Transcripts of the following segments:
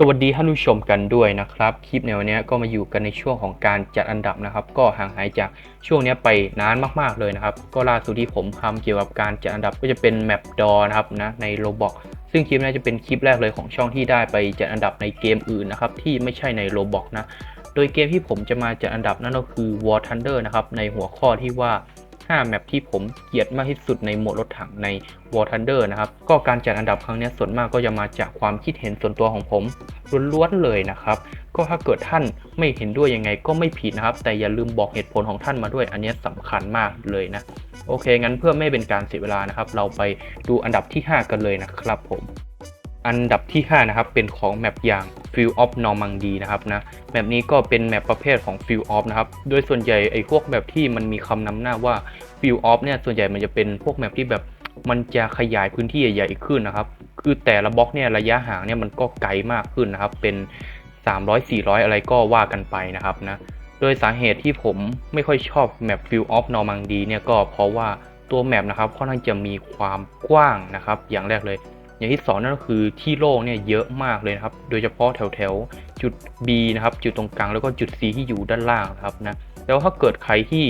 สวัสดีท่านผู้ชมกันด้วยนะครับ คลิปในวันนี้ก็มาอยู่กันในช่วงของการจัดอันดับนะครับ ก็ห่างหายจากช่วงนี้ไปนานมากๆเลยนะครับ ก็ล่าสุดที่ผมทำเกี่ยวกับการจัดอันดับก็จะเป็นแมปดอนะครับนะในโ o บอกซึ่งคลิปนี้จะเป็นคลิปแรกเลยของช่องที่ได้ไปจัดอันดับในเกมอื่นนะครับที่ไม่ใช่ในโ o บอกนะ โดยเกมที่ผมจะมาจัดอันดับนั่นก็คือ War Thunder นะครับในหัวข้อที่ว่า 5 แมปที่ผมเกลียดมากที่สุดในโหมดรถถังใน War Thunder นะครับ ก็การจัดอันดับครั้งนี้ส่วนมากก็จะมาจากความคิดเห็นส่วนตัวของผมล้วนๆเลยนะครับ ก็ถ้าเกิดท่านไม่เห็นด้วยยังไงก็ไม่ผิดนะครับ แต่อย่าลืมบอกเหตุผลของท่านมาด้วย อันนี้สำคัญมากเลยนะ โอเค งั้นเพื่อไม่เป็นการเสียเวลานะครับ เราไปดูอันดับที่ 5 กันเลยนะครับผม อันดับที่ 5 นะครับ เป็นของแมปอย่าง Field of Normandy นะครับนะแมปนี้ก็เป็นแมปประเภทของ Field of นะครับโดยส่วนใหญ่ไอ้พวกแมปที่มันมีคำนำหน้าว่า Field of เนี่ยส่วนใหญ่มันจะเป็นพวกแมปที่แบบมันจะขยายพื้นที่ใหญ่ๆขึ้นนะครับ คือแต่ละบล็อกเนี่ยระยะห่างเนี่ยมันก็ไกลมากขึ้นนะครับ เป็น 300 400 อะไรก็ว่ากันไปนะครับนะ โดยสาเหตุที่ผมไม่ค่อยชอบแมป Field of Normandy เนี่ยก็เพราะว่าตัวแมปนะครับค่อนข้างจะมีความกว้างนะครับ อย่างแรกเลย อย่างที่สองนั่นก็คือที่โล่งเนี่ยเยอะมากเลยนะครับ โดยเฉพาะแถวแถวๆจุด B นะครับ จุดตรงกลางแล้วก็จุด C ที่อยู่ด้านล่างนะครับนะ แล้วถ้าเกิดใครที่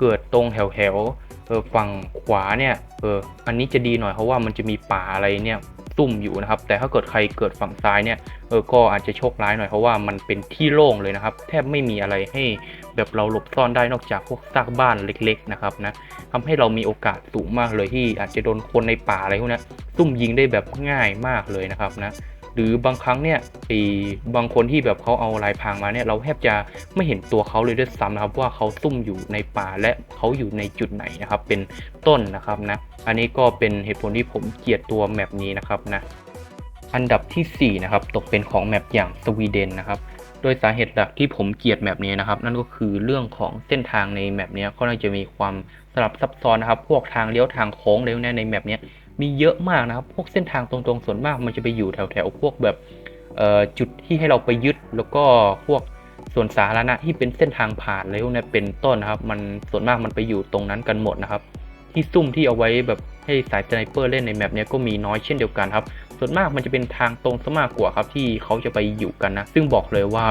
เกิดตรงแถวแถวๆฝั่งขวาเนี่ยเอออันนี้จะดีหน่อยเพราะว่ามันจะมีป่าอะไรเนี่ย ตุ่มอยู่นะครับ แต่ถ้าเกิดใครเกิดฝั่งซ้ายเนี่ยเออก็อาจจะโชคร้ายหน่อยเพราะว่ามันเป็นที่โล่งเลยนะครับ แทบไม่มีอะไรให้แบบเราหลบซ่อนได้นอกจากพวกซากบ้านเล็ก ๆนะครับนะทำให้เรามีโอกาสสูงมากเลยที่อาจจะโดนคนในป่าอะไรพวกนี้ซุ่มยิงได้แบบง่ายมากเลยนะครับนะ หรือบางครั้งเนี่ยไอ้บางคนที่แบบเขาเอาลายพางมาเนี่ยเราแทบจะไม่เห็นตัวเขาเลยด้วยซ้ำนะครับว่าเขาซุ่มอยู่ในป่าและเขาอยู่ในจุดไหนนะครับ เป็นต้นนะครับนะอันนี้ก็เป็นเหตุผลที่ผมเกลียดตัวแมปนี้นะครับนะอันดับทีสี่4นะครับตกเป็นของแมปอย่างสวีเดนนะครับโดยสาเหตุหลักที่ผมเกลียดแมปนี้นะครับ นั่นก็คือเรื่องของเส้นทางในแมปนี้ค่อนข้าจะมีความสลับซับซ้อนนะครับ พวกทางเลี้ยวทางโค้งเลี้ยวเนี่ยในแมปเนี้ย มีเยอะมากนะครับ พวกเส้นทางตรงๆส่วนมาก มันจะไปอยู่แถวๆพวกแบบจุดที่ให้เราไปยึดแล้วก็พวกส่วนสาธารณะที่เป็นเส้นทางผ่านอะไรพวกเนี้ยเป็นต้นนะครับ มันส่วนมากมันไปอยู่ตรงนั้นกันหมดนะครับ ที่ซุ่มที่เอาไว้แบบให้สายสไนเปอร์เล่นในแมปเนี้ยก็มีน้อยเช่นเดียวกันครับ ส่วนมากมันจะเป็นทางตรงซะมากกว่าครับที่เขาจะไปอยู่กันนะ ซึ่งบอกเลยว่า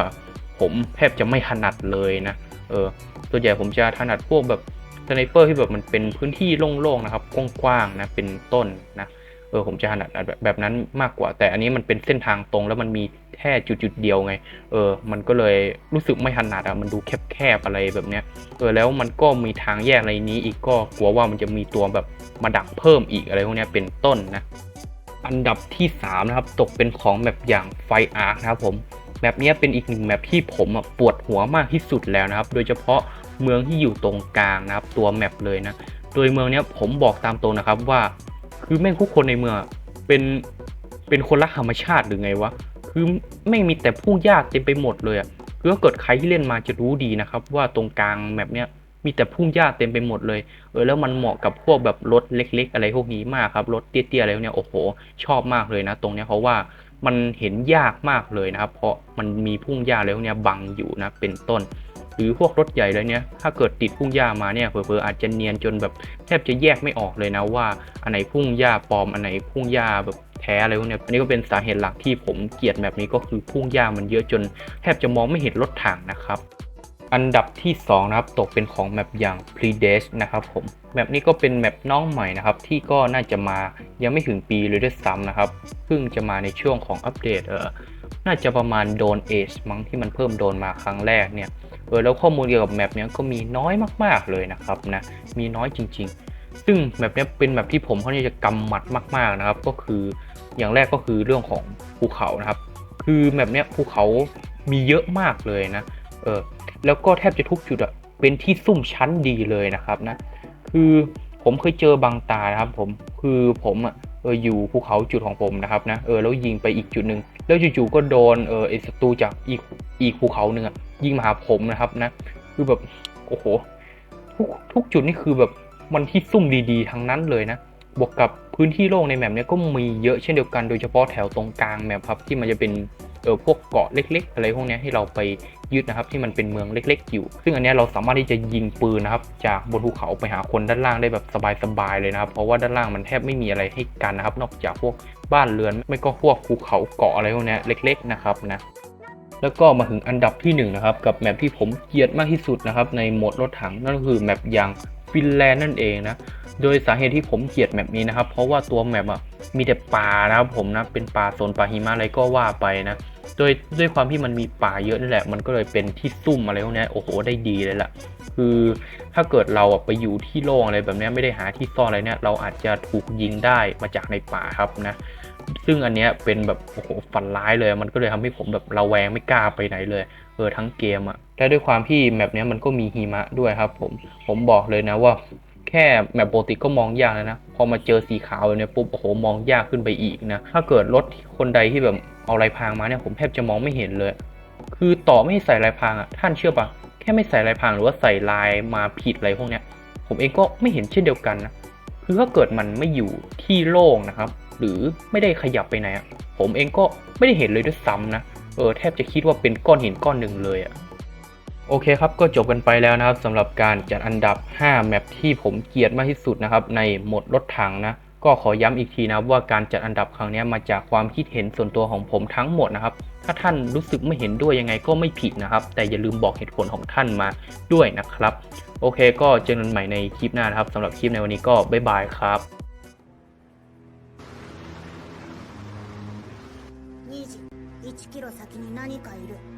ผมแทบจะไม่ถนัดเลยนะ เออส่วนใหญ่ผมจะถนัดพวกแบบ สไนเปอร์ที่แบบมันเป็นพื้นที่โล่งๆนะครับกว้างๆนะเป็นต้นนะเออผมจะถนัดแบบแบบนั้นมากกว่า แต่อันนี้มันเป็นเส้นทางตรงแล้วมันมีแค่จุดๆเดียวไง เออ มันก็เลยรู้สึกไม่ถนัดอะมันดูแคบๆอะไรแบบเนี้ยเออแล้วมันก็มีทางแยกอะไรนี้อีกก็กลัวว่ามันจะมีตัวแบบมาดักเพิ่มอีกอะไรพวกเนี้ยเป็นต้นนะอันดับที่3นะครับตกเป็นของแมปอย่างไฟอาร์คนะครับผมแมปเนี้ยเป็นอีกหนึ่งแมปที่ผมอะปวดหัวมากที่สุดแล้วนะครับ โดยเฉพาะ เมืองที่อยู่ตรงกลางนะครับ ตัวแมปเลยนะ โดยเมืองเนี้ยผมบอกตามตรงนะครับว่า คือแม่งทุกคนในเมืองเป็นเป็นคนรักธรรมชาติหรือไงวะ คือแม่มีแต่พุ่งหญ้าเต็มไปหมดเลยอะคือถ้าเกิดใครที่เล่นมาจะรู้ดีนะครับ ว่าตรงกลางแมปเนี้ยมีแต่พุ่งหญ้าเต็มไปหมดเลย เออแล้วมันเหมาะกับพวกแบบรถเล็ก ๆ อะไรพวกนี้มากครับ รถเตี้ยๆอะไรพวกเนี้ยโอ้โห ชอบมากเลยนะ ตรงเนี้ยเพราะว่ามันเห็นยากมากเลยนะครับ เพราะมันมีพุ่งหญ้าอะไรพวกเนี้ยบังอยู่นะเป็นต้น รือพวกรถใหญ่เลยเนี้ยถ้าเกิดติดพุ่งหญ้ามาเนี่ยเผลอๆอาจจะเนียนจนแบบแทบจะแยกไม่ออกเลยนะว่า อันไหนพุ่งหญ้าปลอมอันไหนพุ่งหญ้าแบบแท้อะไรพวกเนี้ยอันนี้ก็เป็นสาเหตุหลักที่ผมเกลียดแบบนี้ก็คือพุ่งหญ้ามันเยอะจน แทบจะมองไม่เห็นรถถังนะครับอันดับที่ 2 นะครับ ตกเป็นของแมปอย่าง p r e d a t e นะครับผม แมปนี้ก็เป็นแมปน้องใหม่นะครับ ที่ก็น่าจะมายังไม่ถึงปีเลยด้วยซ้ำนะครับ เพิ่งจะมาในช่วงของอัปเดตเออ น่าจะประมาณโดนเอชมั้งที่มันเพิ่มโดนมาครั้งแรกเนี่ยเออแล้วข้อมูลเกี่ยวกับแมปเนี้ยก็มีน้อยมากๆเลยนะครับนะมีน้อยจริง ๆ ซึ่งแมปเนี้ยเป็นแมปที่ผมเขาจะกำหมัดมาก ๆนะครับ ก็คืออย่างแรกก็คือเรื่องของภูเขานะครับ คือแมปเนี้ยภูเขามีเยอะมากเลยนะเออแล้วก็แทบจะทุกจุดอะเป็นที่ซุ่มชั้นดีเลยนะครับนะคือผมเคยเจอบางตานะครับผมคือผมอะ เอออยู่ภูเขาจุดของผมนะครับนะเออแล้วยิงไปอีกจุดหนึ่งแล้วจู่ๆก็โดนเออไอศัตรูจากอีกอีกภูเขาหนึ่งอะยิงมาหาผมนะครับนะคือแบบโอ้โหทุกทุกจุดนี่คือแบบมันที่ซุ่มดีๆทั้งนั้นเลยนะบวกกับพื้นที่โล่งในแมปเนี้ยก็มีเยอะเช่นเดียวกันโดยเฉพาะแถวตรงกลางแมปครับที่มันจะเป็นเออพวกเกาะเล็ก ๆ อะไรพวกเนี้ยให้เราไป ยึดนะครับที่มันเป็นเมืองเล็กๆอยู่ ซึ่งอันนี้เราสามารถที่จะยิงปืนนะครับจากบนภูเขาไปหาคนด้านล่างได้แบบสบายๆเลยนะครับเพราะว่าด้านล่างมันแทบไม่มีอะไรให้กันนะครับ นอกจากพวกบ้านเรือนไม่ก็พวกภูเขาเกาะอะไรพวกนี้เล็ก ๆนะครับนะแล้วก็มาถึงอันดับที่1นงนะครับกับแมปที่ผมเกลียดมากที่สุดนะครับในโหมดรถถังนั่นก็คือแมปอย่างฟินแลนด์นั่นเองนะโดยสาเหตุที่ผมเกลียดแมปนี้นะครับ เพราะว่าตัวแมปอะมีแต่ป่านะครับผมนะเป็นป่าโซนป่าหิมะอะไรก็ว่าไปนะ โดยด้วยความที่มันมีป่าเยอะนี่แหละ มันก็เลยเป็นที่ซุ่มอะไรพวกนี้โอ้โหได้ดีเลยล่ะ คือถ้าเกิดเราไปอยู่ที่โล่งอะไรแบบนี้ไม่ได้หาที่ซ่อนอะไรเนี่ย เราอาจจะถูกยิงได้มาจากในป่าครับนะ ซึ่งอันเนี้ยเป็นแบบโอ้โหฝันร้ายเลย มันก็เลยทำให้ผมแบบระแวงไม่กล้าไปไหนเลยเออทั้งเกมอะและด้วยความที่แมปเนี้ยมันก็มีหิมะด้วยครับ ผมผมบอกเลยนะว่า แค่แมปปกติก็มองยากแล้วนะ พอมาเจอสีขาวแบบเนี้ยปุ๊บโอ้โหมองยากขึ้นไปอีกนะ ถ้าเกิดรถคนใดที่แบบเอาลายพรางมาเนี่ยผมแทบจะมองไม่เห็นเลย คือต่อไม่ให้ใส่ลายพรางอะท่านเชื่อปะแค่ไม่ใส่ลายพรางหรือว่าใส่ลายมาผิดอะไรพวกเนี้ย ผมเองก็ไม่เห็นเช่นเดียวกันนะคือถ้าเกิดมันไม่อยู่ที่โล่งนะครับ หรือไม่ได้ขยับไปไหนอะผมเองก็ไม่ได้เห็นเลยด้วยซ้ำนะเออแทบจะคิดว่าเป็นก้อนหินก้อนหนึ่งเลยอะ โอเคครับก็จบกันไปแล้วนะครับสำหรับการจัดอันดับ 5 แมปที่ผมเกลียดมากที่สุดนะครับ ในโหมดรถถังนะ ก็ขอย้ำอีกทีนะครับว่าการจัดอันดับครั้งนี้มาจากความคิดเห็นส่วนตัวของผมทั้งหมดนะครับ ถ้าท่านรู้สึกไม่เห็นด้วยยังไงก็ไม่ผิดนะครับ แต่อย่าลืมบอกเหตุผลของท่านมาด้วยนะครับ โอเค ก็เจอกันใหม่ในคลิปหน้านะครับสำหรับคลิปในวันนี้ก็บ๊ายบายครับ 2時1キロ先に何かいる偵察